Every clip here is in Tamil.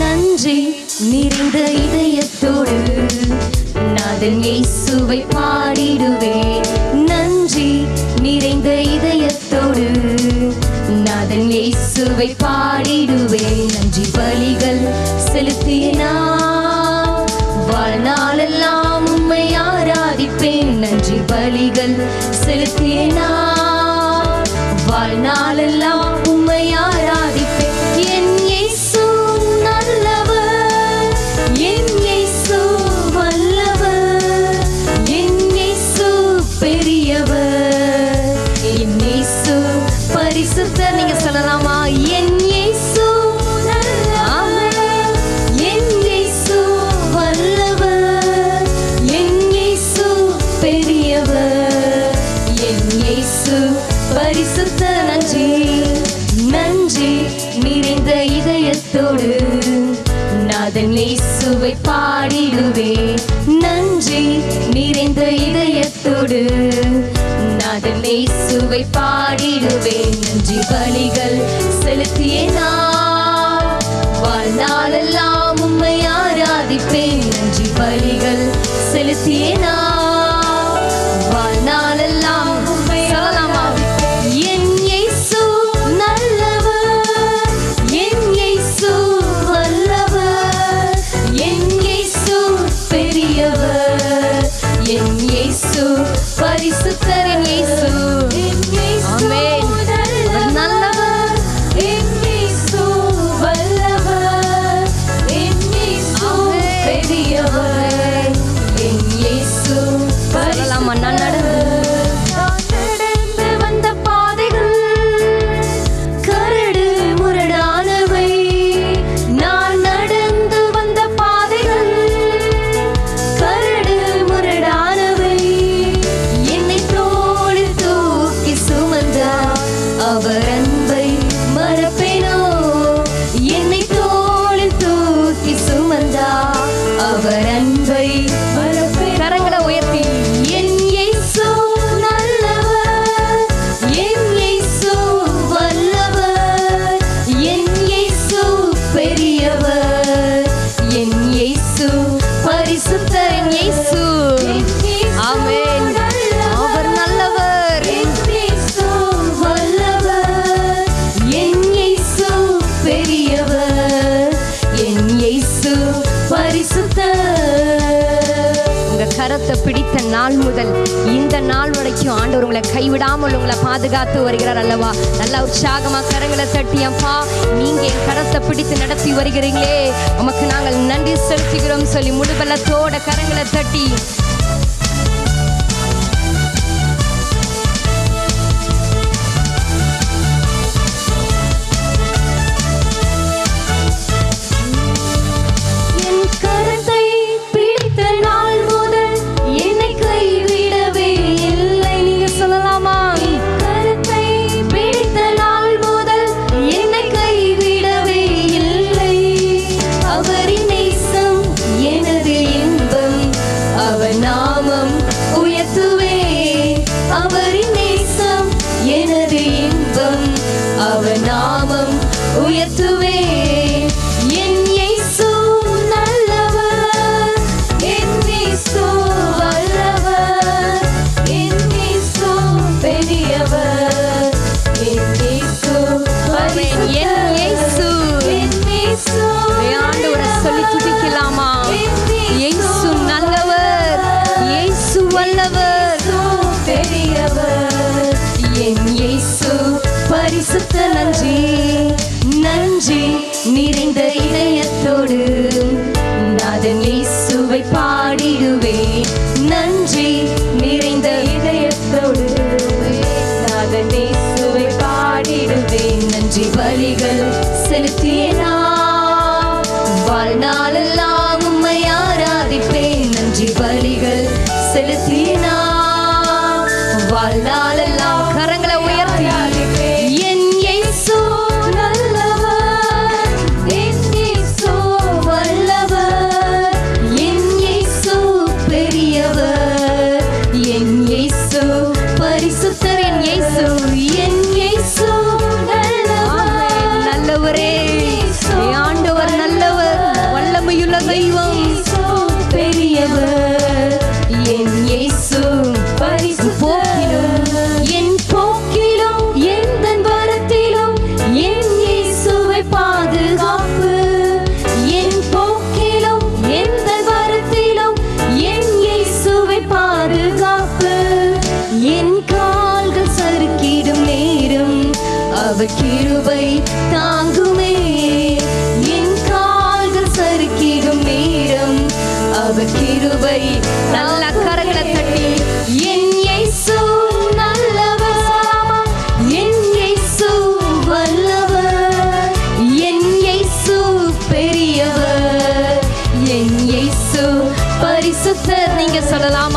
நன்றி நிறைந்த இதயத்தோடு அதன் இயேசுவை பாடிடுவேன் நன்றி நிறைந்த இதயத்தோடு நாதன் இயேசுவை பாடிடுவேன் நன்றி பலிகள் செலுத்தினா வாழ்நாளெல்லாம் உம்மை ஆராதிப்பேன். நன்றி பலிகள் செலுத்தினா வாழ்நாளெல்லாம் உம்மை ஆராதிப்பேன் புனித இதயத்தோடு நாதன் இயேசுவை பாடிடுவே. நன்றி நிறைந்த இதயத்தோடு நாதன் இயேசுவை பாடிடுவே. நன்றி பலிகள் செலுத்தியே நான். வாழ்நாளெல்லாம் உம்மை ஆராதிப்பேன். நன்றி பலிகள் செலுத்தியே நான். கரத்தை பிடித்த நாள் முதல் இந்த நாள் வரைக்கும் ஆண்டவர் உங்களை கைவிடாமல் உங்களை பாதுகாத்து வருகிறார் அல்லவா? நல்லா உற்சாகமாக கரங்களை தட்டியப்பா நீங்க என் கரத்தை பிடித்து நடத்தி வருகிறீங்களே. உமக்கு நாங்கள் நன்றி செலுத்துகிறோம் சொல்லி முழுபலத்தோட கரங்களை தட்டி. நாமம் உயர்த்துவே என் இயேசு நல்லவர். என் இயேசு வல்லவர். என் இயேசு பெரியவர். என் இயேசு பரிசுத்தர். என் இயேசு. ஆண்டவரை சொல்லி துதிக்கலாமா? இயேசு நல்லவர். இயேசு வல்லவர். பெரியவர். என் இயேசு பரிசுத்த நன்றி. நன்றி நிறைந்த இதயத்தோடு நாதன் இயேசுவை பாடிடுவேன். நன்றி நிறைந்த இதயத்தோடு நாதன் இயேசுவை பாடிடுவேன். நன்றி வழிகள் செலுத்தியனா? வாழ்நாளெல்லாம் உம்மை ஆராதிப்பேன். நன்றி வழிகள் செலுத்தினா வாழ்நாள் பரிசுத்தரின் இயேசு என் இயேசு நல்லவரே. ஆண்டவர் நல்லவர் வல்லமையுள்ள தெய்வம். பெரியவர்.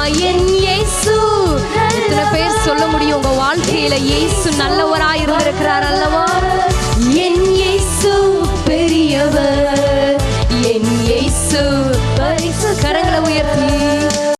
என் இயேசு. எத்தனை பேர் சொல்ல முடியும் உங்க வாழ்க்கையில இயேசு நல்லவராய் இருந்திருக்கிறார் அல்லவா? என் இயேசு பெரியவர். என் இயேசு கரங்களை உயர்த்தி.